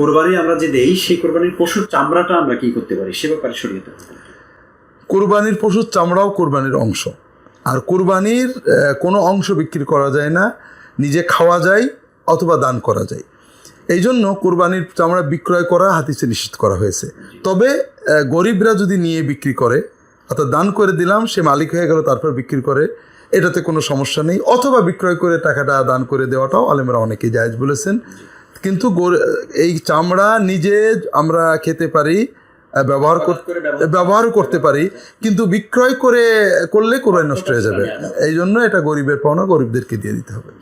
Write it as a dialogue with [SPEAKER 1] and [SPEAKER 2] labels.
[SPEAKER 1] কোরবানি আমরা যে দেই, সেই কোরবানির পশুর চামড়াটা আমরা কি করতে পারি? সে ব্যাপারে
[SPEAKER 2] কোরবানির পশুর চামড়াও কোরবানির অংশ। আর কোরবানির কোনো অংশ বিক্রি করা যায় না, নিজে খাওয়া যায় অথবা দান করা যায়। এই জন্য কোরবানির চামড়া বিক্রয় করা হাতিসে নিষিদ্ধ করা হয়েছে। তবে গরিবরা যদি নিয়ে বিক্রি করে, অর্থাৎ দান করে দিলাম, সে মালিক হয়ে গেল, তারপর বিক্রি করে, এটাতে কোনো সমস্যা নেই। অথবা বিক্রয় করে টাকাটা দান করে দেওয়াটাও আলেমরা অনেকেই জায়েজ বলেছেন। কিন্তু গর- এই চামড়া নিজে আমরা খেতে পারি ব্যবহার করতে
[SPEAKER 1] ব্যবহারও ব্যবহার
[SPEAKER 2] ব্যবহার করতে পারি। কিন্তু বিক্রয় করে করলে কোরবানি নষ্ট হয়ে যাবে। এই জন্য এটা গরিবের পাওনা গরিবদেরকে দিয়ে দিতে হবে।